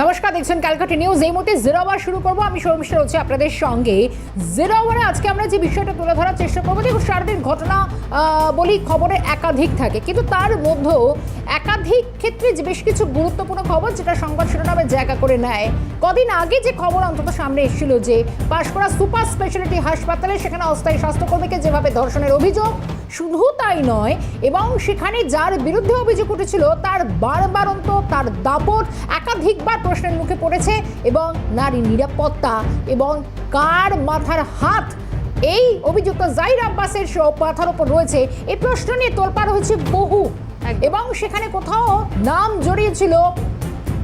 নমস্কার, দেখছেন ক্যালকাটা নিউজ। এই মুহূর্তে জিরো আওয়ার শুরু করব। আমি শর্মিষ্ঠা রয়েছে আপনাদের সঙ্গে। জিরো আওয়ারে আজকে আমরা যে বিষয়টা তুলে ধরার চেষ্টা করব, দেখুন, সারাদিন ঘটনা বলি খবরে একাধিক থাকে। কিন্তু তার মধ্যেও একাধিক ক্ষেত্রে যে বেশ কিছু গুরুত্বপূর্ণ খবর, যেটা সংবাদ শিরোনামে জায়গা করে নেয়। কদিন আগে যে খবর অন্তত সামনে এসেছিল যে পাশকুড়া সুপার স্পেশালিটি হাসপাতালে সেখানে অস্থায়ী স্বাস্থ্যকর্মীকে যেভাবে ধর্ষণের অভিযোগ, শুধু তাই নয়, এবং সেখানে যার বিরুদ্ধে অভিযোগ উঠেছিল, তার বারবারন্ত তার দাপট একাধিকবার প্রশ্নের মুখে পড়েছে এবং নারী নিরাপত্তা এবং কার মাথার হাত? এই অভিযুক্ত জাহির আব্বাসের মাথার ওপর রয়েছে। এই প্রশ্ন নিয়ে তোলপাড় হয়েছে বহু। এবং সেখানে কোথাও নাম জড়িয়েছিল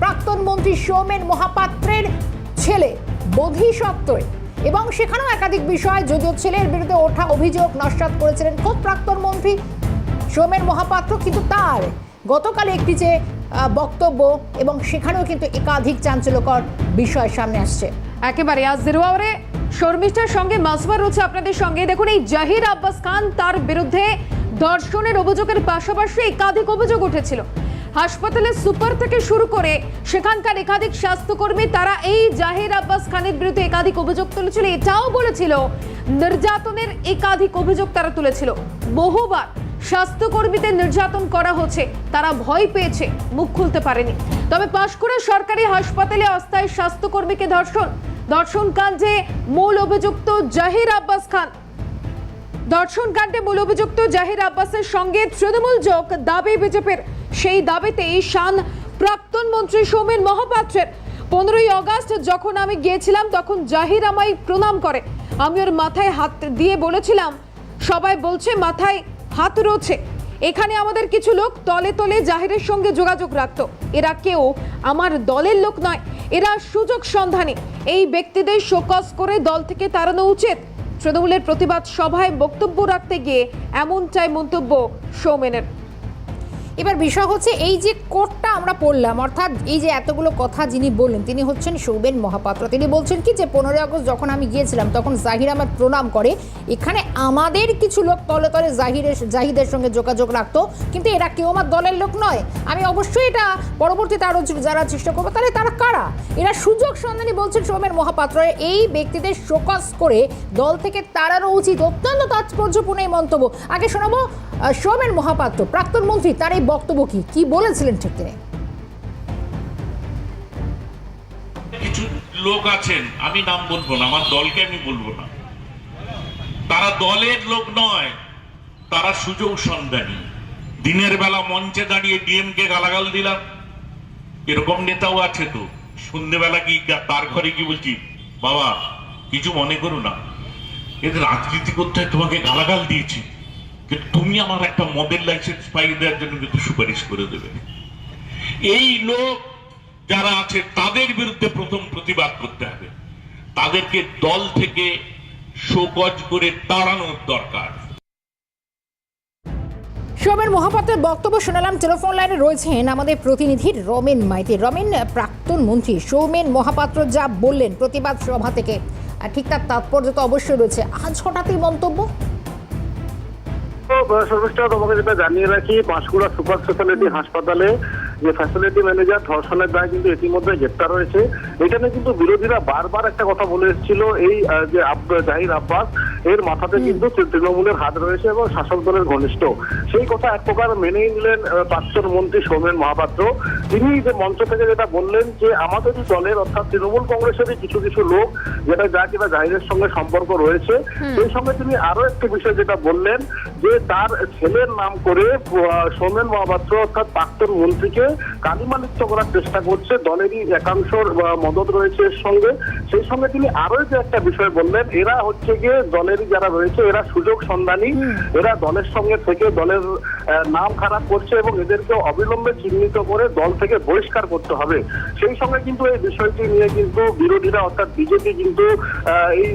প্রাক্তন মন্ত্রী সৌমেন মহাপাত্রের ছেলে বোধিসত্ত্বের এবং সেখানেও একাধিক বিষয় যদিও ছেলের বিরুদ্ধে ওঠা অভিযোগ নস্বাত করেছিলেন খোদ প্রাক্তন মন্ত্রী সৌমেন মহাপাত্র কিন্তু তার গতকাল একটি যে বক্তব্য এবং সেখানেও কিন্তু একাধিক চাঞ্চল্যকর বিষয় সামনে আসছে। একেবারে আজ জিরো আওয়ারে শর্মিষ্ঠার সঙ্গে মাসবার রয়েছে আপনাদের সঙ্গে। দেখুন, এই জাহির আব্বাস খান তার বিরুদ্ধে ধর্ষণের অভিযোগের পাশাপাশি একাধিক অভিযোগ উঠেছিল। হাসপাতালে সুপার থেকে শুরু করে সেখানকার একাধিক স্বাস্থ্যকর্মী, তারা এই জাহির আব্বাস খানের বিরুদ্ধে একাধিক অভিযোগ তুলেছিল। এটাও বলেছিল, নির্যাতনের একাধিক অভিযোগ তারা তুলেছিল। বহুবার স্বাস্থ্যকর্মীদের নির্যাতন করা হচ্ছে। তারা ভয় পেয়েছে, মুখ খুলতে পারেনি। তবে পাঁশকুড়া সরকারি হাসপাতালে অস্থায়ী স্বাস্থ্যকর্মীকে ধর্ষণ। ধর্ষণ কাণ্ডে মূল অভিযুক্ত জাহির আব্বাস খান। ধর্ষণ মূল অভিযুক্ত জাহির আব্বাসের সঙ্গে তৃণমূল যোগ দাবি বিজেপির। সেই দাবিতেই শান প্রাক্তন মন্ত্রী সৌমেন মহাপাত্রের। পনেরোই অগাস্ট যখন আমি গিয়েছিলাম, তখন জাহির আমায় প্রণাম করে। আমি ওর মাথায় হাত দিয়ে বলেছিলাম, সবাই বলছে মাথায় হাত রয়েছে। এখানে আমাদের কিছু লোক তলে তলে জাহিরের সঙ্গে যোগাযোগ রাখত। এরা কেউ আমার দলের লোক নয়। এরা সুযোগ সন্ধানে। এই ব্যক্তিদের শোকস করে দল থেকে তাড়ানো উচিত। তৃণমূলের প্রতিবাদ সভায় বক্তব্য রাখতে গিয়ে এমনটাই মন্তব্য সৌমেনের। এবার বিষয় হচ্ছে এই যে কোটটা আমরা পড়লাম, অর্থাৎ এই যে এতগুলো কথা যিনি বললেন, তিনি হচ্ছেন সৌবেন মহাপাত্র। তিনি বলছেন কি যে, পনেরোই আগস্ট যখন আমি গিয়েছিলাম, তখন জাহির আমার প্রণাম করে, এখানে আমাদের কিছু লোক তলে তলে জাহিরের, জাহিদের সঙ্গে যোগাযোগ রাখতো, কিন্তু এরা কেউ আমার দলের লোক নয়। আমি অবশ্যই এটা পরবর্তীতে আরও যারা চেষ্টা করব, তাহলে তারা কারা? এরা সুযোগ সন্ধানী বলছেন সৌমেন মহাপাত্র। এই ব্যক্তিদের শোকস করে দল থেকে তাড়ানো উচিত। অত্যন্ত তাৎপর্যপূর্ণ এই মন্তব্য। আগে শোনাবো সৌমেন মহাপাত্র, প্রাক্তন মন্ত্রী, তার এই বক্তব্য কি? কি বলেছিলেন ঠিক তিনি? কিছু লোক আছেন, আমি নাম বলব না, আমার দলকে আমি বলব না। তারা দলের লোক নয়, তারা সুযোগ সন্ধানী। দিনের বেলা মঞ্চে দাঁড়িয়ে ডিএমকে গালাগাল দিলাম। এরকম নেতাও আছে তো সন্ধ্যেবেলা কি তার ঘরে কি বলছি, বাবা, কিছু মনে করো না, এদের রাজনীতি করতে তোমাকে গালাগাল দিয়েছি। কিন্তু তুমি আমার একটা মদের লাইসেন্স পাইয়ে দেওয়ার জন্য কিন্তু সুপারিশ করে দেবে। এই লোক যারা আছে, তাদের বিরুদ্ধে প্রথম প্রতিবাদ করতে হবে। তাদেরকে দল থেকে শোকজ করে তাড়ানোর দরকার। সৌমেন মহাপাত্রের বক্তব্য শোনালাম। টেলিফোন লাইনে রয়েছেন আমাদের প্রতিনিধি রমেন মাইতি। রমেন, প্রাক্তন মন্ত্রী সৌমেন মহাপাত্র যা বললেন প্রতিবাদ সভা থেকে ঠিক তার তাৎপর্য তো অবশ্যই রয়েছে। আজ হঠাৎই মন্তব্য? সর্বশেষ তোমাকে যেটা জানিয়ে রাখি পাঁশকুড়া সুপার স্পেশালিটি হাসপাতালে যে ফ্যাসিলিটি ম্যানেজার ধর্ষণের দায় কিন্তু ইতিমধ্যে গ্রেপ্তার হয়েছে। এখানে কিন্তু বিরোধীরা বারবার একটা কথা বলে এসেছিল এই যে জাহির আব্বাস এর মাথাতে কিন্তু তৃণমূলের হাত রয়েছে এবং শাসক দলের ঘনিষ্ঠ। সেই কথা এক প্রকার মেনেই নিলেন প্রাক্তন মন্ত্রী সৌমেন মহাপাত্র। তিনি যে মঞ্চ থেকে যেটা বললেন যে আমাদেরই দলের অর্থাৎ তৃণমূল কংগ্রেসেরই কিছু কিছু লোক যেটা যা কিনা জাহিরের সঙ্গে সম্পর্ক রয়েছে সেই সঙ্গে তিনি আরও একটি বিষয় যেটা বললেন যে তার ছেলের নাম করে সৌমেন মহাপাত্র অর্থাৎ প্রাক্তন মন্ত্রীকে কালিমালিপ্ত করার চেষ্টা করছে দলেরই একাংশর মদত রয়েছে এর সঙ্গে। সেই সঙ্গে তিনি আরও যে একটা বিষয় বললেন এরা হচ্ছে গিয়ে দলেরই যারা রয়েছে এরা সুযোগ সন্ধানী। এরা দলের সঙ্গে থেকে দলের নাম খারাপ করছে এবং এদেরকে অবিলম্বে চিহ্নিত করে দল থেকে বহিষ্কার করতে হবে। সেই সঙ্গে কিন্তু এই বিষয়টি নিয়ে কিন্তু বিরোধীরা অর্থাৎ বিজেপি কিন্তু আহ, এই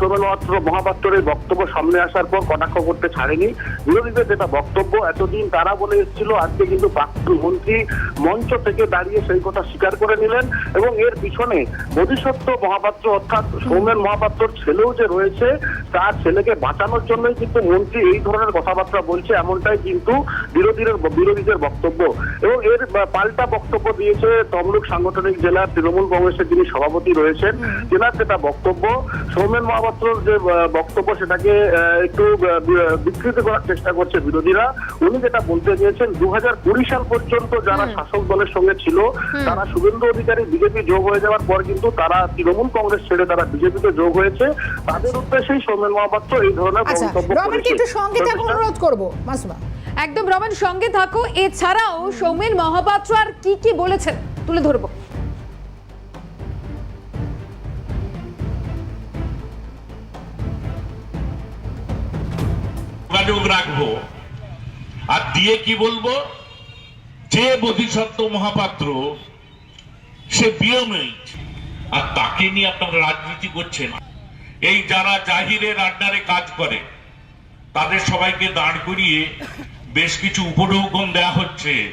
সৌমেন মহাপাত্রের বক্তব্য সামনে আসার পর কটাক্ষ করতে ছাড়েনি। বিরোধীদের যেটা বক্তব্য এতদিন তারা বলে এসেছিল আজকে কিন্তু প্রাক্তন মন্ত্রী একটি মঞ্চ থেকে দাঁড়িয়ে সেই কথা স্বীকার করে নিলেন এবং এর পিছনে বোধিসত্ত্ব মহাপাত্র অর্থাৎ সৌমেন মহাপাত্রর ছেলেও যে রয়েছে তার ছেলেকে বাঁচানোর জন্যই কিন্তু মন্ত্রী এই ধরনের কথাবার্তা বলছে এমনটাই কিন্তু বিরোধীদের বিরোধীদের বক্তব্য। এবং এর পাল্টা বক্তব্য দিয়েছে তমলুক সাংগঠনিক জেলার তৃণমূল কংগ্রেসের যিনি সভাপতি রয়েছেন তেনার যেটা বক্তব্য সৌমেন মহাপাত্রর যে বক্তব্য সেটাকে একটু বিকৃত করার চেষ্টা করছে বিরোধীরা। উনি যেটা বলতে চেয়েছেন দু কুড়ি সাল পর্যন্ত যারা শাসক দলের সঙ্গে ছিল তারা শুভেন্দু অধিকারী বিজেপি যোগ হয়ে যাওয়ার পর কিন্তু তারা তৃণমূল কংগ্রেস ছেড়ে তারা বিজেপিতে যোগ হয়েছে। তাদের উদ্দেশ্যেই সৌমেন মহাপাত্র এই ধরনের আচ্ছা মন্তব্য অনুরোধ করব মাসুমা। একদম রমান সঙ্গে থাকো। এছাড়াও সৌমেন মহাপাত্র আর কি কি বলেছেন? তুলে ধরবো। যোগাযোগ রাখব। আর দিয়ে কি বলব? যে বোধিসত্ত্ব মহাপাত্র, সে বিয়মিত আর তাকে নিয়ে আপনারা রাজনীতি করছেন। এই যারা জাহিরের আড্ডারে কাজ করে, তাদের সবাইকে দাঁড় করিয়ে বেশ কিছু উপঢৌকন দেওয়া হচ্ছে।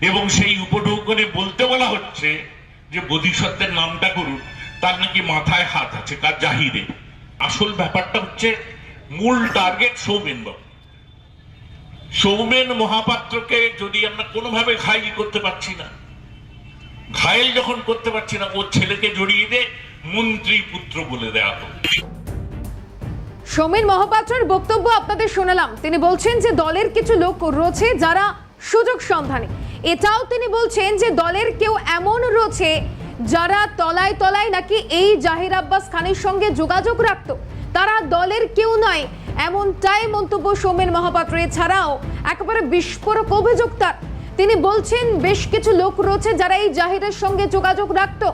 এবং সেই উপঢৌকনে বলতে বলা হচ্ছে যে, বোধিসত্ত্বের নামটা করুন, তার নাকি মাথায় হাত আছে, কার জাহিরে। আসল ব্যাপারটা হচ্ছে, মূল টার্গেট সৌমেন বাবু। সৌমেন মহাপাত্রকে যদি আমরা কোনোভাবে ঘাইল করতে পারছি না ঘায়েল যখন করতে পারছি না, ওর ছেলেকে জড়িয়ে দে মন্ত্রী পুত্র বলে দেওয়া হোক। সৌমেন মহাপাত্রের বক্তব্য আপনাদের শোনালাম। তিনি বলছেন যে দলের কিছু লোক রয়েছে যারা সুযোগ সন্ধানে। এটাও তিনি বলছেন যে দলের কেউ এমন রয়েছে যারা তলায় তলায় নাকি এই জাহির আব্বাস খানের সঙ্গে যোগাযোগ রাখত। তারা দলের কেউ নয় এমনটাই মন্তব্য সৌমেন মহাপাত্র। এছাড়াও একেবারে বিস্ফোরক অভিযোগ তার। তিনি বলছেন, বেশ কিছু লোক রয়েছে যারা এই জাহিরের সঙ্গে যোগাযোগ রাখতো।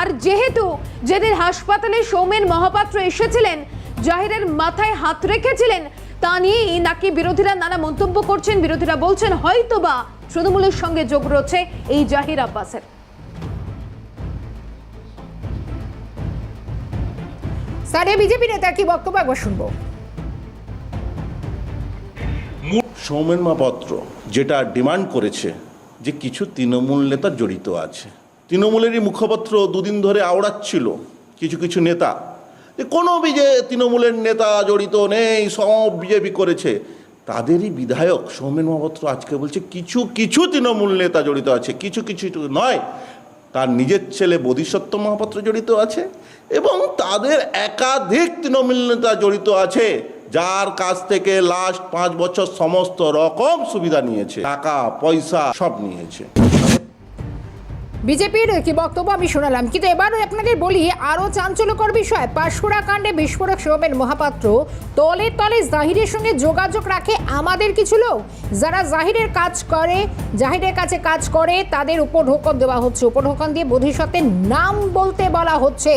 আর যেহেতু যেদিন হাসপাতালে সৌমেন মহাপাত্র এসেছিলেন, জাহিরের মাথায় হাত রেখেছিলেন, তা নিয়েই নাকি বিরোধীরা নানা মন্তব্য করছেন। বিরোধীরা বলছেন, হয়তোবা তৃণমূলের সঙ্গে যোগ রয়েছে এই জাহির আব্বাসের। স্থানীয় বিজেপি নেতার কি বক্তব্য একবার শুনব? সৌমেন মাপত্র যেটা ডিমান্ড করেছে যে কিছু তৃণমূল নেতা জড়িত আছে। তৃণমূলেরই মুখপত্র দুদিন ধরে আওড়াচ্ছিল কিছু কিছু নেতা। যে কোনো বিজে তৃণমূলের নেতা জড়িত নেই, সব বিজেপি করেছে। তাদেরই বিধায়ক সৌমেন মহাপাত্র আজকে বলছে, কিছু কিছু তৃণমূল নেতা জড়িত আছে, কিছু কিছু নয়। তার নিজের ছেলে বোধিসত্ত্ব মহাপাত্র জড়িত আছে এবং তাদের একাধিক তৃণমূল নেতা জড়িত আছে। যার কাছ থেকে লাস্ট পাঁচ বছর সমস্ত রকম সুবিধা নিয়েছে, টাকা, পয়সা, সব নিয়েছে। বিজেপির কি বক্তব্য আমি শোনালাম, কিন্তু এবার আপনাদের বলি, আরও চাঞ্চল্যকর বিষয়, পাঁশকুড়া কাণ্ডে বিস্ফোরক সৌমেন মহাপাত্র, তলে তলে জাহিরের সঙ্গে যোগাযোগ রাখে আমাদের কিছু লোক। যারা জাহিরের কাজ করে, জাহিরের কাছে কাজ করে, তাদের উপঢৌকন দেওয়া হচ্ছে। উপঢৌকন দিয়ে বোধিসত্ত্বের নাম বলতে বলা হচ্ছে।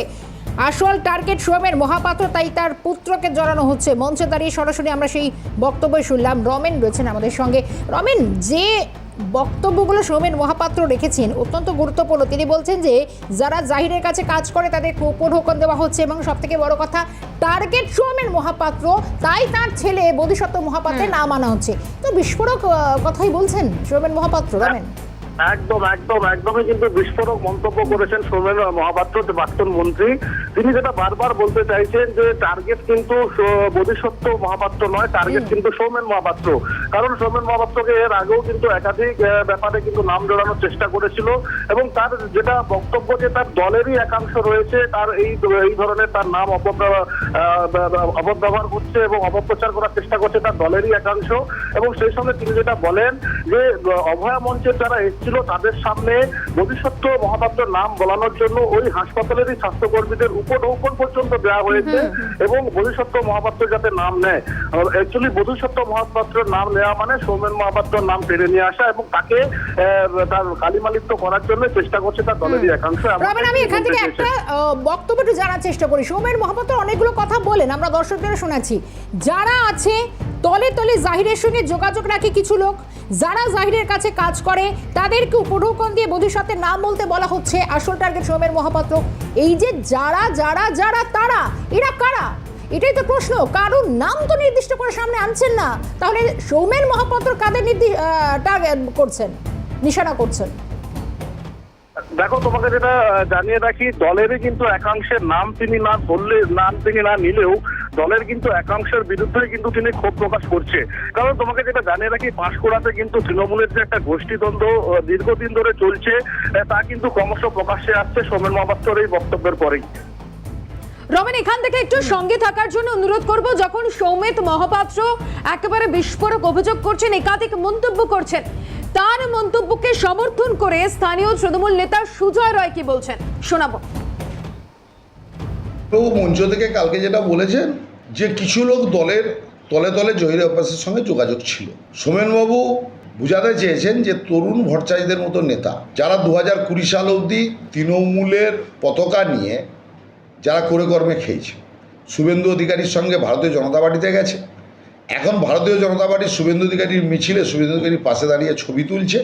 আসল টার্গেট সৌমেন মহাপাত্র তাই তার পুত্রকে জড়ানো হচ্ছে মঞ্চে। দাঁড়িয়ে সরাসরি আমরা সেই বক্তব্য শুনলাম। রমেন রয়েছেন আমাদের সঙ্গে। রমেন যে বক্তব্যগুলো সৌমেন মহাপাত্র রেখেছেন অত্যন্ত গুরুত্বপূর্ণ। তিনি বলছেন যে যারা জাহিরের কাছে কাজ করে তাদের উপঢৌকন দেওয়া হচ্ছে এবং সব থেকে বড় কথা টার্গেট সৌমেন মহাপাত্র তাই তার ছেলে বোধিসত্ত্ব মহাপাত্রের নাম আনা হচ্ছে। তো বিস্ফোরক কথাই বলছেন সৌমেন মহাপাত্র রমেন। একদম একদম একদমই কিন্তু বিস্ফোরক মন্তব্য করেছেন সৌমেন মহাপাত্র যে প্রাক্তন মন্ত্রী। তিনি যেটা বারবার বলতে চাইছেন যে টার্গেট কিন্তু বোধিসত্ত্ব মহাপাত্র নয় টার্গেট কিন্তু সৌমেন মহাপাত্র। কারণ সৌমেন মহাপাত্রকে এর আগেও কিন্তু একাধিক ব্যাপারে কিন্তু নাম জড়ানোর চেষ্টা করেছিল এবং তার যেটা বক্তব্য যে তার দলেরই একাংশ রয়েছে তার এই এই ধরনের তার নাম অপব্যবহার করছে এবং অপপ্রচার করার চেষ্টা করছে তার দলেরই একাংশ। এবং সেই সঙ্গে তিনি যেটা বলেন যে অভয়া মঞ্চের যারা এসেছিল তাদের সামনে ভবিষ্যৎ মহাপাত্রের নাম বলানোর জন্য ওই হাসপাতালেরই স্বাস্থ্যকর্মীদের উপঢৌকন পর্যন্ত দেওয়া হয়েছে এবং ভবিষ্যৎ মহাপাত্র যাতে নাম নেয়। অ্যাকচুয়ালি বোধিসত্ত্ব মহাপাত্রের নাম নেওয়া মানে সৌমেন মহাপাত্রের নাম টেনে নিয়ে আসা এবং তাকে তার কালিমালিপ্ত করার জন্য চেষ্টা করছে তার দলেরই একাংশ। আমি এখান থেকে একটা চেয়েছেন। আহ, বক্তব্য জানার চেষ্টা করি। সৌমেন মহাপাত্র অনেকগুলো কথা বলেন আমরা দর্শকদের শোনাচ্ছি। যারা আছে তলে তলে জাহিরের সঙ্গে যোগাযোগ রাখে কিছু লোক। যারা জাহিরের কাছে কাজ করে তাদেরকে উপঢৌকন দিয়ে বোধিসত্ত্বের নাম বলতে বলা হচ্ছে আসল টার্গেট সৌমেন মহাপাত্র। এই যে যারা যারা যারা, তারা, এরা কারা? এটাই তো প্রশ্ন। কারোর নাম তো নির্দিষ্ট করে সামনে আনছেন না। তাহলে সৌমেন মহাপাত্র কাদের টার্গেট করছেন, নিশানা করছেন? দেখো, তোমাকে যেটা জানিয়ে রাখি, দলেরই কিন্তু একাংশের নাম তিনি না বললে, নাম তিনি না নিলেও দলের কিন্তু একাংশের বিরুদ্ধে কিন্তু তিনি ক্ষোভ প্রকাশ করছে। কারণ তোমাকে যেটা জানিয়ে রাখি পাঁশকুড়াতে কিন্তু তৃণমূলের যে একটা গোষ্ঠীদ্বন্দ্ব দীর্ঘদিন ধরে চলছে তা কিন্তু ক্রমশ প্রকাশ্যে আসছে সোমেন মহাপাত্রর এই বক্তব্যের পরেই। রমেন, এখান থেকে একটু সঙ্গে থাকার জন্য অনুরোধ করব, যখন সৌমিত মহাপাত্র একেবারে বিস্ফোরক অভিযোগ করছেন, একাধিক মন্তব্য করছেন, তার মন্তব্যকে সমর্থন করে স্থানীয় তৃণমূল নেতা সুজয় রয় কি বলছেন। শোনাবো। তো মঞ্চ থেকে কালকে যেটা বলেছেন, যে কিছু লোক দলের, তলে তলে জহির আব্বাসের সঙ্গে যোগাযোগ ছিল। সোমেনবাবু বুঝাতে চেয়েছেন যে তরুণ ভট্টাচার্যদের মতো নেতা, যারা দু হাজার কুড়ি সাল অবধি তৃণমূলের পতাকা নিয়ে যারা করে কর্মে খেয়েছে। শুভেন্দু অধিকারীর সঙ্গে ভারতীয় জনতা পার্টিতে গেছে। এখন ভারতীয় জনতা পার্টির শুভেন্দু অধিকারীর মিছিলে শুভেন্দু অধিকারীর পাশে দাঁড়িয়ে ছবি তুলছে।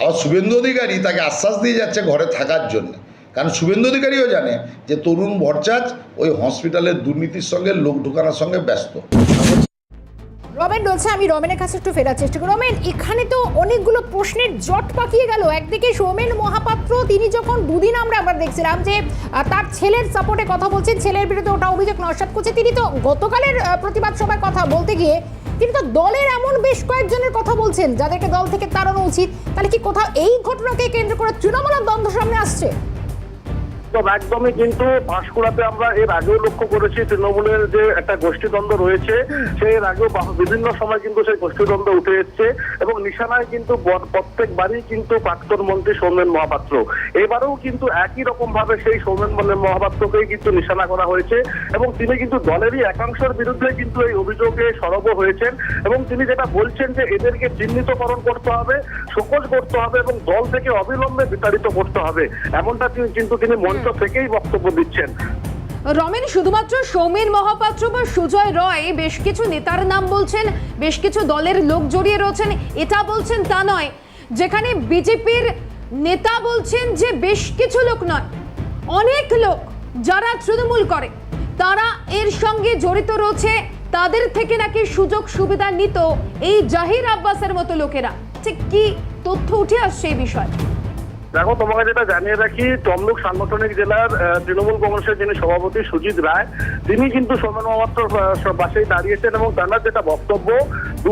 আবার শুভেন্দু অধিকারী তাকে আশ্বাস দিয়ে যাচ্ছে ঘরে থাকার জন্য। কারণ শুভেন্দু অধিকারীও জানে যে তরুণ ভট্টাচ ওই হসপিটালের দুর্নীতির সঙ্গে, লোক ঢোকানোর সঙ্গে ব্যস্ত। রমেন রয়েছে আমি রমেনের কাছে একটু ফেরার চেষ্টা করি রমেন, এখানে তো অনেকগুলো প্রশ্নের জট পাকিয়ে গেল। একদিকে সৌমেন মহাপাত্র, তিনি যখন দুদিন আমরা আবার দেখছিলাম যে তার ছেলের সাপোর্টে কথা বলছেন, ছেলের বিরুদ্ধে ওটা অভিযোগ নস্বাত করছে, তিনি তো গতকালের প্রতিবাদ সভায় কথা বলতে গিয়ে, তিনি তো দলের এমন বেশ কয়েকজনের কথা বলছেন, যাদেরকে দল থেকে তাড়ানো উচিত। তাহলে কি কোথাও এই ঘটনাকে কেন্দ্র করে তৃণমূলের দ্বন্দ্ব সামনে আসছে? একদম একদমই কিন্তু পাঁশকুড়াতে আমরা এর আগেও লক্ষ্য করেছি, তৃণমূলের যে একটা গোষ্ঠীদ্বন্দ্ব রয়েছে, সেই আগেও বিভিন্ন সময় কিন্তু সেই গোষ্ঠীদ্বন্দ্ব উঠে এসছে এবং নিশানায় কিন্তু প্রত্যেকবারই কিন্তু প্রাক্তন মন্ত্রী সৌমেন মহাপাত্র। এবারেও কিন্তু একই রকম ভাবে সেই সৌমেন মহাপাত্রকেই কিন্তু নিশানা করা হয়েছে এবং তিনি কিন্তু দলেরই একাংশের বিরুদ্ধে কিন্তু এই অভিযোগে সরব হয়েছেন এবং তিনি যেটা বলছেন যে এদেরকে চিহ্নিতকরণ করতে হবে, শোকজ করতে হবে এবং দল থেকে অবিলম্বে বিতাড়িত করতে হবে। এমনটা কিন্তু তিনি মঞ্চ থেকেই বক্তব্য দিচ্ছেন। রমেন, শুধুমাত্র সৌমেন মহাপাত্র বা সুজয় রয়, বেশ কিছু নেতার নাম বলছেন, বেশ কিছু দলের লোক জড়িয়ে রয়েছেন, এটা বলছেন তা নয়। যেখানে বিজেপির নেতা বলছেন যে বেশ কিছু লোক নয়, অনেক লোক যারা তৃণমূল করে, তারা এর সঙ্গে জড়িত রয়েছে, তাদের থেকে নাকি সুযোগ সুবিধা নিত এই জাহির আব্বাসের মতো লোকেরা। ঠিক কি তথ্য উঠে আসছে এই বিষয়ে? দেখো, তোমাকে যেটা জানিয়ে রাখি, তমলুক সাংগঠনিক জেলার তৃণমূল কংগ্রেসের যিনি সভাপতি সুজিত রায়, তিনি কিন্তু সোমেন মহাপাত্র বাসেই দাঁড়িয়েছেন এবং তার যেটা বক্তব্য দু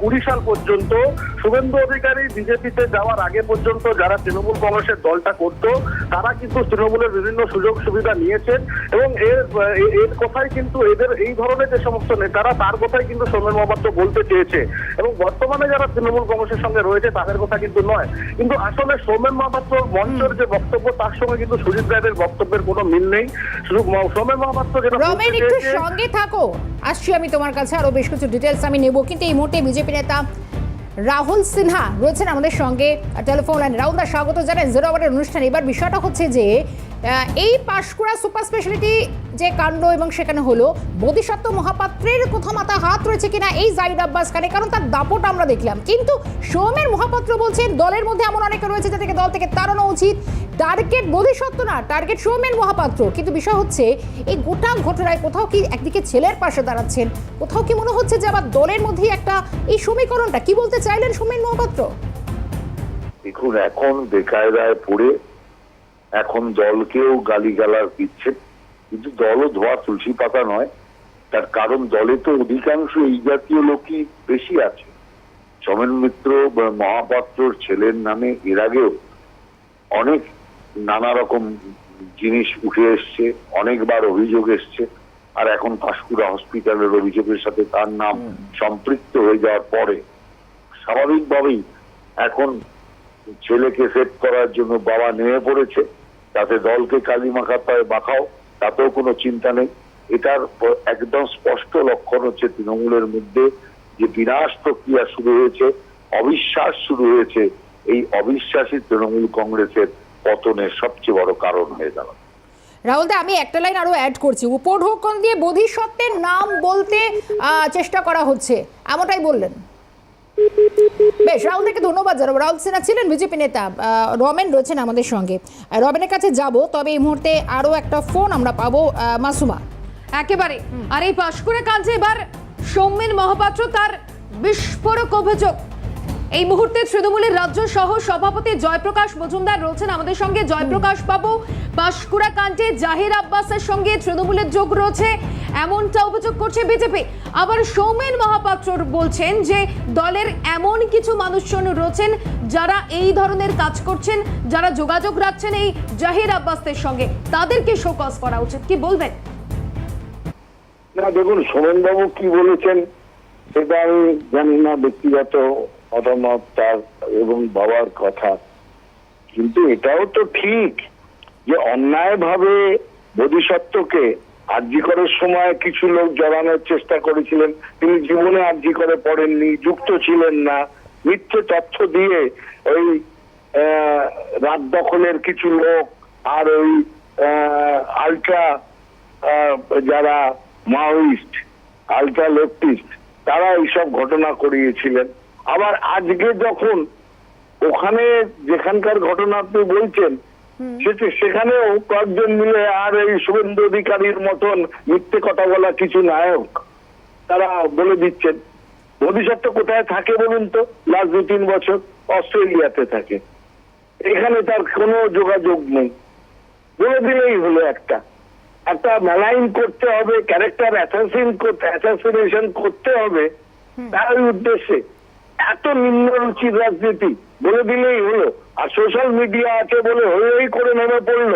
কুড়ি সাল পর্যন্ত শুভেন্দু অধিকারী বিজেপিতে যাওয়ার আগে পর্যন্ত যারা তৃণমূল কংগ্রেসের দলটা করত তারা কিন্তু তৃণমূলের বিভিন্ন সুযোগ সুবিধা নিয়েছেন এবং এর এর কথাই কিন্তু এদের এই ধরনের যে সমস্ত নেতারা তার কথাই কিন্তু সোমেন মহাপাত্র বলতে চেয়েছে। এবং বর্তমানে যারা তৃণমূল কংগ্রেসের সঙ্গে রয়েছে তাদের কথা কিন্তু নয়। কিন্তু আসলে সোমেন মহাপাত্র মঞ্চের যে বক্তব্য তার সঙ্গে কিন্তু সুজিত রায়ের বক্তব্যের কোনো মিল নেই। সোমেন মহাপাত্র যেটা সঙ্গে থাকো। আসছি আমি তোমার কাছে আরও বেশ কিছু ডিটেলস আমি নেব। কিন্তু এই মুহূর্তে বিজেপি নেতা রাহুল সিনহা রয়েছেন আমাদের সঙ্গে। টেলিফোন লাইনে রাহুল দা স্বাগত জানাই। জিরো আওয়ারের অনুষ্ঠানে এবার বিষয়টা হচ্ছে যে এই পাঁশকুড়া সুপার স্পেশালিটি যে কাণ্ড এবং সেখানে হলো, বোধিসত্ত্ব মহাপাত্রের কোথাও মাথা হাত রয়েছে কিনা, এই জাইদ আব্বাস খানে কারণ তার দাপট আমরা দেখলাম। কিন্তু সৌমের মহাপাত্র বলছেন, দলের মধ্যে এমন অনেকে রয়েছে যাদেরকে দল থেকে তাড়ানো উচিত। টার্গেট বোধিসত্ত্ব না, টার্গেট সৌমেন মহাপাত্র। কিন্তু বিষয় হচ্ছে, এই গোটা ঘটনায় কোথাও কি একদিকে ছেলের পাশে দাঁড়াচ্ছেন, কোথাও কি মনে হচ্ছে যে আবার দলের মধ্যেই একটা এই সমীকরণটা, কি বলতে চাইলেন সৌমেন মহাপাত্র? দেখুন এখন বেকায়দায় পড়ে এখন দলকেও গালিগালাজ দিচ্ছে কিন্তু দলও ধোয়া তুলসী পাতা নয়। তার কারণ দলে তো অধিকাংশ এই জাতীয় লোকই বেশি আছে। সমেন মিত্র মহাপাত্রর ছেলের নামে এর আগেও অনেক নানা রকম জিনিস উঠে এসছে অনেকবার অভিযোগ এসছে আর এখন পাঁশকুড়া হসপিটালের অভিযোগের সাথে তার নাম সম্পৃক্ত হয়ে যাওয়ার পরে স্বাভাবিকভাবেই এখন ছেলেকে সেভ করার জন্য বাবা নেমে পড়েছে। তাতে দলকে কালি মাখাতে মাখাও, তাতেও কোনো চিন্তা নেই। এটার একদম স্পষ্ট লক্ষণ হচ্ছে তৃণমূলের মধ্যে যে বিনাশ প্রক্রিয়া শুরু হয়েছে, অবিশ্বাস শুরু হয়েছে। এই অবিশ্বাসী তৃণমূল কংগ্রেসের পতনের সবচেয়ে বড় কারণ হয়ে দাঁড়াবে। রাহুল দা, আমি একটা লাইন আরও অ্যাড করছি। উপঢৌকন দিয়ে বোধিসত্ত্বের নাম বলতে চেষ্টা করা হচ্ছে। এমনটাই বললেন। বেশ, রাহুল থেকে ধন্যবাদ জানাব। রাহুল সিনহা ছিলেন বিজেপি নেতা রমেন রয়েছেন আমাদের সঙ্গে। রমেনের কাছে যাব, তবে এই মুহূর্তে আরও একটা ফোন আমরা পাবো মাসুমা। একেবারে। আর এই পাশ করে কাজে এবার সৌমেন মহাপাত্র তার বিস্ফোরক অভিযোগ। এই মুহূর্তে তৃণমূলের রাজ্য সহ সভাপতি জয়প্রকাশ মজুমদার রয়েছেন আমাদের সঙ্গে। জয়প্রকাশ বাবু পাশকুড়া কাণ্ডে জাহির আব্বাসের সঙ্গে তৃণমূলের যোগ রয়েছে, এমনটা অভিযোগ করছে বিজেপি। আবার সৌমেন মহাপাত্র বলছেন যে দলের এমন কিছু মানুষজন রয়েছেন যারা এই ধরনের কাজ করছেন, যারা যোগাযোগ রাখছেন এই জাহির আব্বাসের সঙ্গে। তাদেরকে শোকজ করা উচিত, কি বলবেন? না, দেখুন সোমেনবাবু কি বলেছেন সেটা আমি জানি না ব্যক্তিগত। মতামত তার এবং বাবার কথা। কিন্তু এটাও তো ঠিক যে অন্যায়ভাবে বোধিসত্ত্বকে আর্জি করার সময় কিছু লোক জড়ানোর চেষ্টা করেছিলেন। তিনি জীবনে আর্জি করে পড়েননি, যুক্ত ছিলেন না। মিথ্যে তথ্য দিয়ে ওই রাত দখলের কিছু লোক আর ওই আলট্রা যারা মাওয়িস্ট, আলট্রা লেফটিস্ট, তারা এইসব ঘটনা করিয়েছিলেন। আবার আজকে যখন ওখানে যেখানকার ঘটনা আপনি বলছেন সেটি- সেখানেও কয়েকজন মিলে আর এই শুভেন্দু অধিকারীর মতন মিথ্যে কথা বলা কিছু নায়ক তারা বলে দিচ্ছেন। ভবিষ্যৎ কোথায় থাকে বলুন তো? লাস্ট দু তিন বছর অস্ট্রেলিয়াতে থাকে। এখানে তার কোনো যোগাযোগ নেই। বলে দিলেই হলো একটা। একটা মেলাইন করতে হবে ক্যারেক্টার অ্যাসাসিন করতে অ্যাসাসিনেশন করতে হবে তার উদ্দেশ্যে এত নিম্ন রুচির রাজনীতি। বলে দিলেই হলো। আর সোশ্যাল মিডিয়া আছে বলে হই হই করে নেমে পড়ল।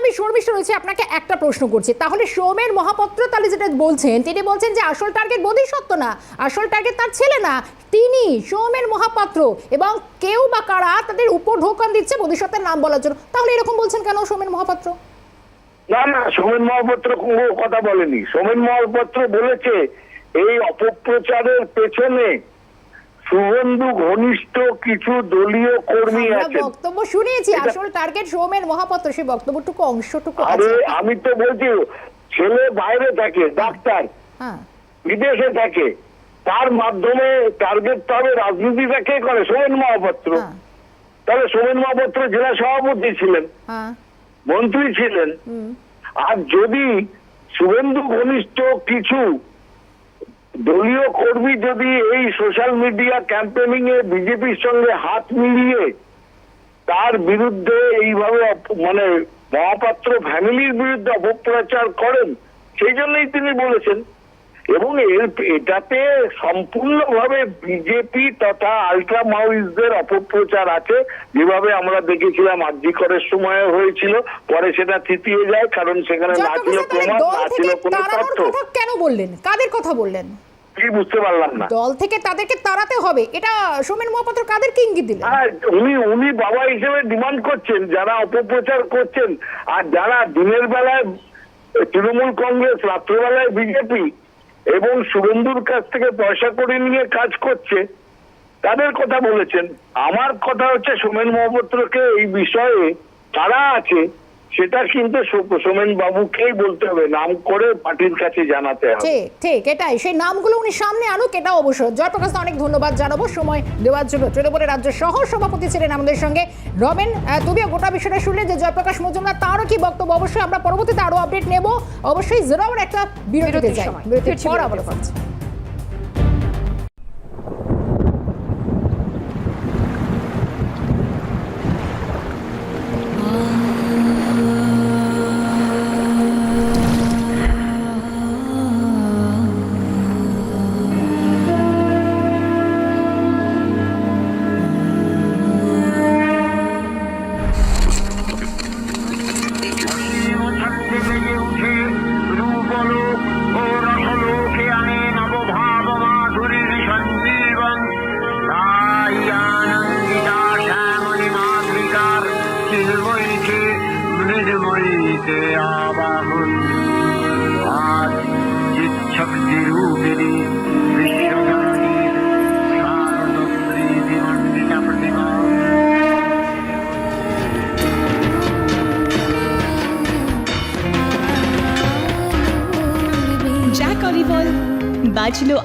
আমি শর্মিষ্ঠ রয়েছে আপনাকে একটা প্রশ্ন করছি। তাহলে সৌমের মহাপত্র তাহলে যেটা বলছেন তিনি বলছেন যে আসল টার্গেট বোধিসত্ত্ব না আসল টার্গেট তার ছেলে না তিনি সৌমের মহাপাত্র এবং কেউ বা কারা তাদের উপর ঢোকান দিচ্ছে বোধিসত্ত্বের নাম বলার জন্য। তাহলে এরকম বলছেন কেন সৌমেন মহাপাত্র? না না সোমেন মহাপাত্র কথা বলেনি। সোমেন মহাপাত্র বলেছে এই অপপ্রচারের পেছনে শুভেন্দু ঘনিষ্ঠ কিছু দলীয় কর্মী আছেন। বক্তব্য শুনিয়েছি আসল টার্গেট সৌমের মহাপাত্র সেই বক্তব্যটুকু অংশটুকু আরে আমি তো বলছি ছেলে বাইরে থাকে ডাক্তার। হ্যাঁ। বিদেশে থাকে। তার মাধ্যমে টার্গেট পাবে রাজনীতিটা কে করে? সোমেন মহাপাত্র। হ্যাঁ। তাহলে সোমেন মহাপাত্র জেলা সভাপতি ছিলেন হ্যাঁ। মন্ত্রী ছিলেন। আর যদি শুভেন্দু ঘনিষ্ঠ কিছু দলীয় কর্মী যদি এই সোশ্যাল মিডিয়া ক্যাম্পেনিং এ বিজেপির সঙ্গে হাত মিলিয়ে তার বিরুদ্ধে এইভাবে মানে মহাপাত্র ফ্যামিলির বিরুদ্ধে অপপ্রচার করেন, সেই জন্যই তিনি বলেছেন। এবং এর এটাতে সম্পূর্ণভাবে বিজেপি তথা আলট্রা মাওয়িস্টদের অপপ্রচার আছে। যেভাবে আমরা দেখেছিলাম আর্জি করার সময় হয়েছিল পরে সেটা থিতিয়ে যায় কারণ সেখানে না ছিল প্রমাণ না ছিল কোনো তথ্য। কেন বললেন? কাদের কথা বললেন? কি বুঝতে পারলাম না। দল থেকে তাদেরকে তাড়াতে হবে। এটা সোমেন মহাপাত্র কাদেরকে ইঙ্গিত দিলেন? হ্যাঁ উনি উনি বাবা হিসেবে ডিমান্ড করছেন যারা অপপ্রচার করছেন। আর যারা দিনের বেলায় তৃণমূল কংগ্রেস রাত্রেবেলায় বিজেপি এবং শুভেন্দুর কাছ থেকে পয়সা করে নিয়ে কাজ করছে, তাদের কথা বলেছেন। আমার কথা হচ্ছে সোমেন মহাপাত্রকে এই বিষয়ে তারা আছে সেটা কিন্তু সোমেন বাবুকেই বলতে হবে নাম করে পার্টির কাছে জানাতে হবে। ঠিক ঠিক এটাই। সেই নামগুলো উনি সামনে আনুক এটা অবশ্য জয়প্রকাশ অনেক ধন্যবাদ জানাব সময় দেওয়ার জন্য। তৃণমূলের রাজ্য সহ সভাপতি ছিলেন আমাদের সঙ্গে রমেন আহ, তুমিও গোটা বিষয়টা শুনলে যে জয়প্রকাশ মজুমদার তারও কি বক্তব্য? অবশ্যই আমরা পরবর্তীতে আরও আপডেট নেব। অবশ্যই জিরোর একটা বিরতিতে যাই। বিরতির পর আবার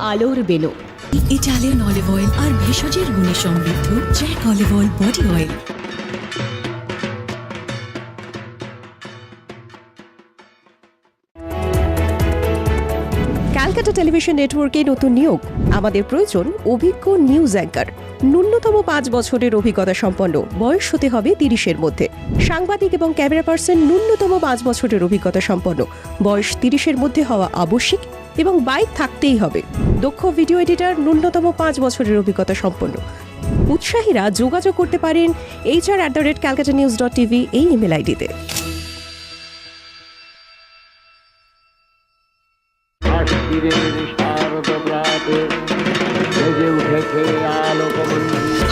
আলোর বেলো। ইটালিয়ান অলিভ অয়েল আর ভেষজের গুণে সমৃদ্ধ Jack olive oil body oil Calcutta television নেটওয়ার্কে নতুন নিয়োগ। আমাদের প্রয়োজন অভিজ্ঞ নিউজ অ্যাঙ্কার ন্যূনতম পাঁচ বছরের অভিজ্ঞতা সম্পন্ন। বয়স হতে হবে তিরিশের মধ্যে। সাংবাদিক এবং ক্যামেরা পার্সন ন্যূনতম পাঁচ বছরের অভিজ্ঞতা সম্পন্ন। বয়স তিরিশের মধ্যে হওয়া আবশ্যিক এবং বাইক থাকতেই হবে। দক্ষ ভিডিও এডিটার ন্যূনতম পাঁচ বছরের অভিজ্ঞতা সম্পন্ন। উৎসাহীরা যোগাযোগ করতে পারেন HR at the rate Calcutta news dot TV এই ইমেল আইডিতে।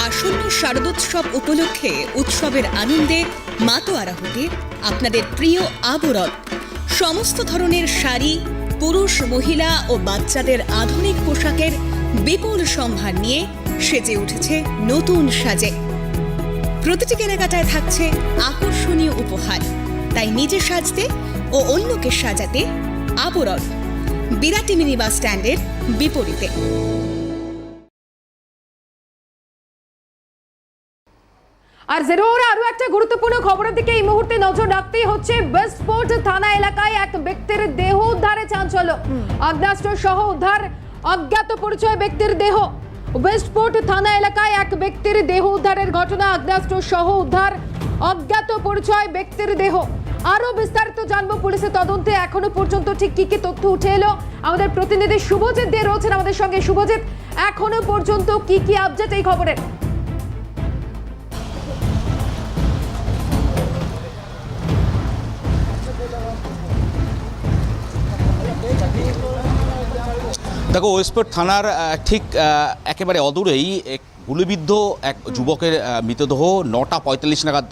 আসন্ন শারদোৎসব উপলক্ষে উৎসবের আনন্দে মাতোয়ারা হতে আপনাদের প্রিয় আবরণ। সমস্ত ধরনের শাড়ি পুরুষ, মহিলা ও বাচ্চাদের আধুনিক পোশাকের বিপুল সম্ভার নিয়ে সেজে উঠেছে নতুন সাজে। প্রতিটি কেনাকাটায় থাকছে আকর্ষণীয় উপহার। তাই নিজে সাজতে ও অন্যকে সাজাতে আবরণ। বিরাটি মিনি বাস স্ট্যান্ডের বিপরীতে। আর জেরোর আরও একটা গুরুত্বপূর্ণ খবরের দিকে এই মুহূর্তে নজর রাখতেই হচ্ছে ওয়েস্টপোর্ট থানা এলাকায় এক ব্যক্তির দেহ উদ্ধারে চাঞ্চল্য। আগ্নেয়াস্ত্র সহ উদ্ধার, অজ্ঞাত পরিচয় ব্যক্তির দেহ। ওয়েস্টপোর্ট থানা এলাকায় এক ব্যক্তির দেহ উদ্ধারের ঘটনা, আগ্নেয়াস্ত্র সহ উদ্ধার, অজ্ঞাত পরিচয় ব্যক্তির দেহ। আরও বিস্তারিত জানব পুলিশের তদন্তে। এখনও পর্যন্ত ঠিক কি কি তথ্য উঠে এলো? আমাদের প্রতিনিধি শুভজিৎ দিয়ে রয়েছেন আমাদের সঙ্গে। শুভজিৎ এখনও পর্যন্ত কি কি আপডেট এই খবরের? দেখো ওয়েস্টপোর্ট থানার ঠিক একেবারে অদূরেই গুলিবিদ্ধ এক যুবকের মৃতদেহ নটা পঁয়তাল্লিশ নাগাদ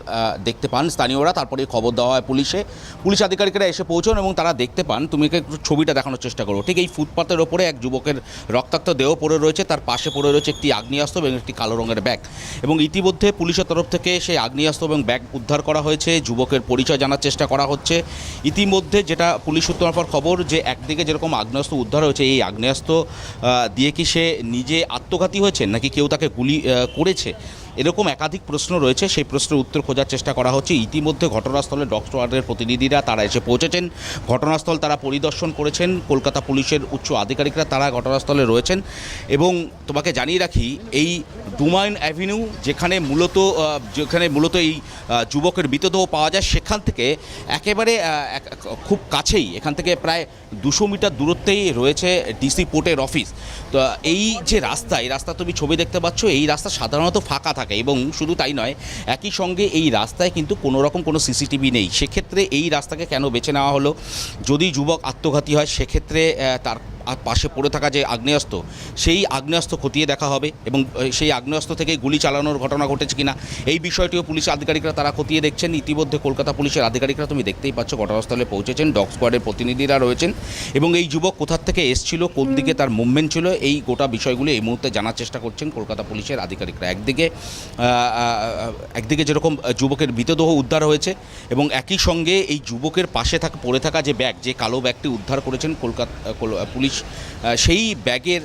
দেখতে পান স্থানীয়রা। তারপরে খবর দেওয়া হয় পুলিশে। পুলিশ আধিকারিকরা এসে পৌঁছন এবং তারা দেখতে পান। তুমি একে একটু ছবিটা দেখানোর চেষ্টা করো। ঠিক এই ফুটপাতের ওপরে এক যুবকের রক্তাক্ত দেহ পড়ে রয়েছে। তার পাশে পড়ে রয়েছে একটি আগ্নেয়াস্ত্র এবং একটি কালো রঙের ব্যাগ। এবং ইতিমধ্যে পুলিশের তরফ থেকে সেই আগ্নেয়াস্ত্র এবং ব্যাগ উদ্ধার করা হয়েছে। যুবকের পরিচয় জানার চেষ্টা করা হচ্ছে। ইতিমধ্যে যেটা পুলিশ সূত্র মারফত খবর যে, একদিকে যেরকম আগ্নেয়াস্ত্র উদ্ধার হয়েছে, এই আগ্নেয়াস্ত্র দিয়ে কি সে নিজে আত্মঘাতী হয়েছে নাকি কেউ তাকে গুলি করেছে। এরকম একাধিক প্রশ্ন রয়েছে। সেই প্রশ্নের উত্তর খোঁজার চেষ্টা করা হচ্ছে। ইতিমধ্যে ঘটনাস্থলে ডগ স্কোয়াডের প্রতিনিধিরা তারা এসে পৌঁছেছেন। ঘটনাস্থল তারা পরিদর্শন করেছেন। কলকাতা পুলিশের উচ্চ আধিকারিকরা তারা ঘটনাস্থলে রয়েছেন। এবং তোমাকে জানিয়ে রাখি, এই ডুমাইন অ্যাভিনিউ যেখানে মূলত যেখানে মূলত এই যুবকের মৃতদেহ পাওয়া যায়, সেখান থেকে একেবারে এক- খুব কাছেই, এখান থেকে প্রায় দুশো মিটার দূরত্বেই রয়েছে ডিসি পোর্টের অফিস। তো এই যে রাস্তা, এই রাস্তা তুমি ছবি দেখতে পাচ্ছ, এই রাস্তা সাধারণত ফাঁকা থাকে। এবং শুধু তাই নয়, একই সঙ্গে এই রাস্তায় কিন্তু কোনো রকম কোনো সিসিটিভি নেই। সেক্ষেত্রে এই রাস্তাকে কেন বেছে নেওয়া হলো? যদি যুবক আত্মঘাতী হয়, সেক্ষেত্রে তার পাশে পড়ে থাকা যে আগ্নেয়াস্ত্র সেই আগ্নেয়াস্ত্র খতিয়ে দেখা হবে এবং সেই আগ্নেয়াস্ত্র থেকে গুলি চালানোর ঘটনা ঘটেছে কিনা, এই বিষয়টিও পুলিশ আধিকারিকরা তারা খতিয়ে দেখছেন। ইতিমধ্যে কলকাতা পুলিশের আধিকারিকরা তুমি দেখতেই পাচ্ছ ঘটনাস্থলে পৌঁছেছেন, ডগ স্কোয়াডের প্রতিনিধিরা রয়েছেন এবং এই যুবক কোথার থেকে এসছিল, কোন দিকে তার মুভমেন্ট ছিল, এই গোটা বিষয়গুলি এই মুহূর্তে জানার চেষ্টা করছেন কলকাতা পুলিশের আধিকারিকরা। একদিকে একদিকে যেরকম যুবকের মৃতদেহ উদ্ধার হয়েছে এবং একই সঙ্গে এই যুবকের পাশে থাকা, পড়ে থাকা যে ব্যাগ, যে কালো ব্যাগটি উদ্ধার করেছেন কলকাতা পুলিশ সেই ব্যাগের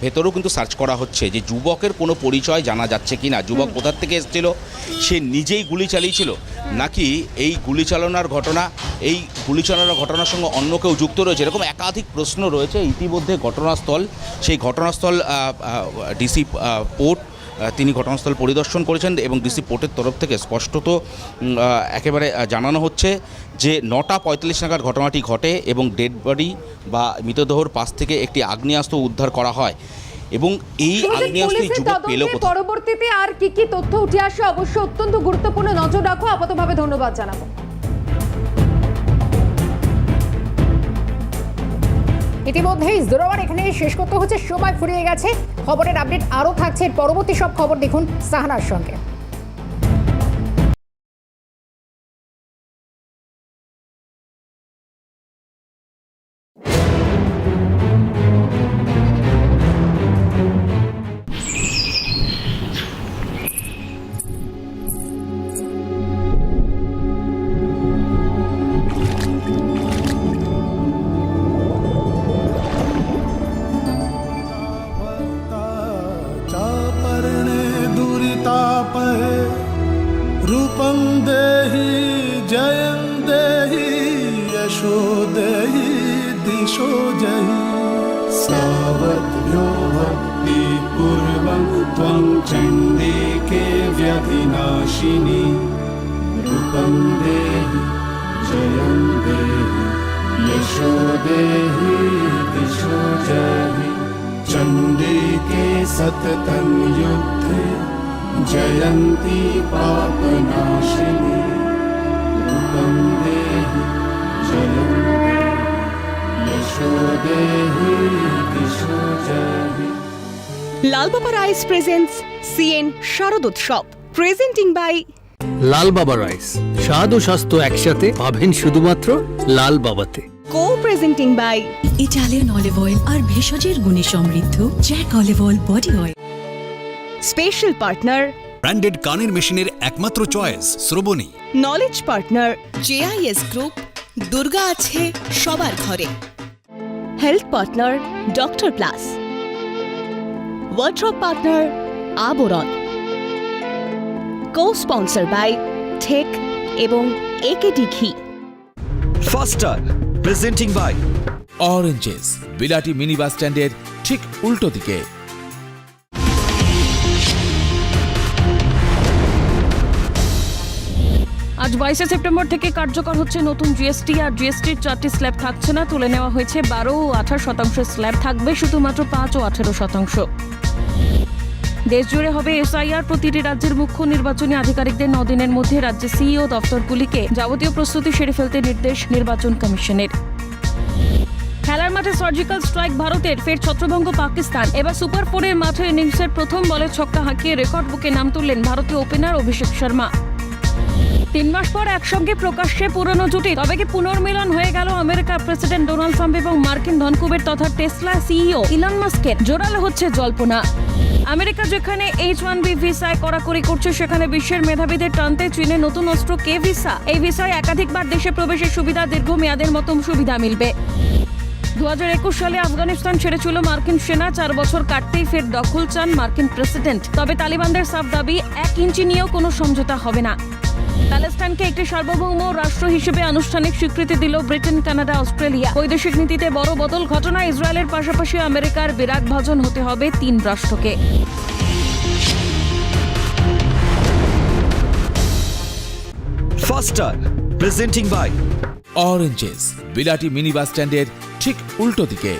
ভেতরেও কিন্তু সার্চ করা হচ্ছে যে যুবকের কোনো পরিচয় জানা যাচ্ছে কি না যুবক কোথার থেকে এসেছিল সে নিজেই গুলি চালিয়েছিল নাকি এই গুলি চালানোর ঘটনা এই গুলি চালানোর ঘটনার সঙ্গে অন্য কেউ যুক্ত রয়েছে? এরকম একাধিক প্রশ্ন রয়েছে ইতিমধ্যে ঘটনাস্থল সেই ঘটনাস্থল ডিসি পোর্ট তিনি ঘটনাস্থল পরিদর্শন করেছেন এবং ডিসি পোর্টের তরফ থেকে স্পষ্টত একেবারে জানানো হচ্ছে যে নটা পঁয়তাল্লিশ নাগাদ ঘটনাটি ঘটে এবং ডেড বডি বা মৃতদেহর পাশ থেকে একটি আগ্নেয়াস্ত্র উদ্ধার করা হয়। এবং এই যুবক পেল পরবর্তীতে আর কি কি তথ্য উঠে আসে অবশ্যই অত্যন্ত গুরুত্বপূর্ণ। নজর রাখো আপাতভাবে ধন্যবাদ জানাব। ইতিমধ্যেই জোরাবার এখানে শেষ করতে হচ্ছে, সময় ফুরিয়ে গেছে। খবরের আপডেট আরও থাকছে। পরবর্তী সব খবর দেখুন সাহানার সঙ্গে। सततं युद्धे जयन्ती पापनाशिनि रूपं देहि जयं देहि यशो देहि दिशो जहि Lalbaba rice presents CN Sharadotsav presenting by Lal Baba rice স্বাদ ও স্বাস্থ্য একসাথে পাবেন শুধুমাত্র লাল বাবাতে co presenting by Italian olive oil আর ভেষজের গুণে সমৃদ্ধ Jack olive oil body oil special partner branded কানের মেশিনের একমাত্র choice Shrabani knowledge partner JIS group Durga আছে সবার ঘরে। Health partner doctor plus wardrobe partner Abaran co sponsor by ঠেক এবং একেডি ঘি ফাস্টার প্রেজেন্টিং বাই অরেঞ্জেস বিলাটি মিনি বাস স্ট্যান্ডের ঠিক উল্টো দিকে। আজ বাইশে সেপ্টেম্বর থেকে কার্যকর হচ্ছে নতুন জিএসটি আর জিএসটির চারটি স্ল্যাব থাকছে না। তুলে নেওয়া হয়েছে বারো ও আঠারো শতাংশের স্ল্যাব থাকবে শুধুমাত্র পাঁচ ও আঠেরো শতাংশ। দেশ জুড়ে হবে এসআইআর। প্রতিটি রাজ্যের মুখ্য নির্বাচনী আধিকারিকদের নদিনের মধ্যে রাজ্যের সিইও দফতরগুলিকে যাবতীয় প্রস্তুতি সেরে ফেলতে নির্দেশ নির্বাচন কমিশনের। খেলার মাঠে সার্জিক্যাল স্ট্রাইক ভারতের, ফের ছত্রভঙ্গ পাকিস্তান। এবার সুপার ফোরের মাঠে ইনিংসের প্রথম বলে ছক্কা হাঁকিয়ে রেকর্ড বুকে নাম তুললেন ভারতীয় ওপেনার অভিষেক শর্মা। তিন মাস পর একসঙ্গে প্রকাশ্যে পুরনো জুটি। তবে কি পুনর্মিলন হয়ে গেল আমেরিকার প্রেসিডেন্ট ডোনাল্ড ট্রাম্প এবং মার্কিন ধনকুবের তথা টেসলা সিইও ইলন মাস্কের? জোরালো হচ্ছে জল্পনা। আমেরিকা যেখানে এইচ ওয়ান বি ভিসায় কড়াকড়ি করছে, সেখানে বিশ্বের মেধাবীদের টানতে চীনে নতুন অস্ত্র কে ভিসা? এই ভিসায় একাধিকবার দেশে প্রবেশের সুবিধা, দীর্ঘমেয়াদের মতো সুবিধা মিলবে। দু হাজার একুশ সালে আফগানিস্তান ছেড়েছিল মার্কিন সেনা, চার বছর কাটতেই ফের দখল চান মার্কিন প্রেসিডেন্ট। তবে তালিবানদের সাফ দাবি, এক ইঞ্চি নিয়েও কোনো সমঝোতা হবে না। প্যালেস্টাইনকে একটি সার্বভৌম রাষ্ট্র হিসেবে আনুষ্ঠানিক স্বীকৃতি দিল ব্রিটেন কানাডা অস্ট্রেলিয়া। বৈদেশিক নীতিতে বড় বদল ঘটনা ইসরায়েলের পাশাপাশি আমেরিকার বিরাট ভাজন হতে হবে তিন রাষ্ট্রকে। ফাস্টার প্রেজেন্টিং বাই অরেঞ্জেস বিলাটি মিনি বাস স্ট্যান্ডের ঠিক উল্টো দিকে।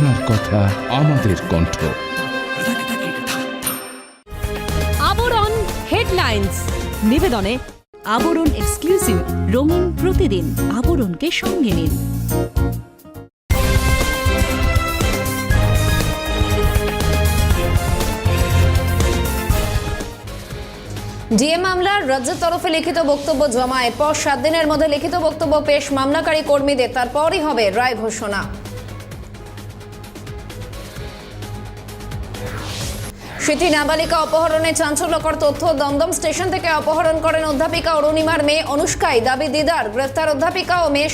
আপনার কথা আমাদের কণ্ঠ। আবরণ হেডলাইন্স। নিবেদনে আবরণ এক্সক্লুসিভ রঙিন প্রতিদিন আবরণকে সঙ্গে নিন। ডিএ মামলার রাজ্যের তরফে লিখিত বক্তব্য জমা এরপর সাত দিনের মধ্যে লিখিত বক্তব্য পেশ মামলাকারী কর্মীদের তারপরই হবে রায় ঘোষণা। স্মৃতি নাবালিকা অপহরণে চাঞ্চল্যকর তথ্য দমদম স্টেশন থেকে অপহরণ করেন অধ্যাপিকা অরুণিমার মেয়ে অনুষ্কাই। দাবি দিদার, গ্রেফতার অধ্যাপিকা ও মেয়ে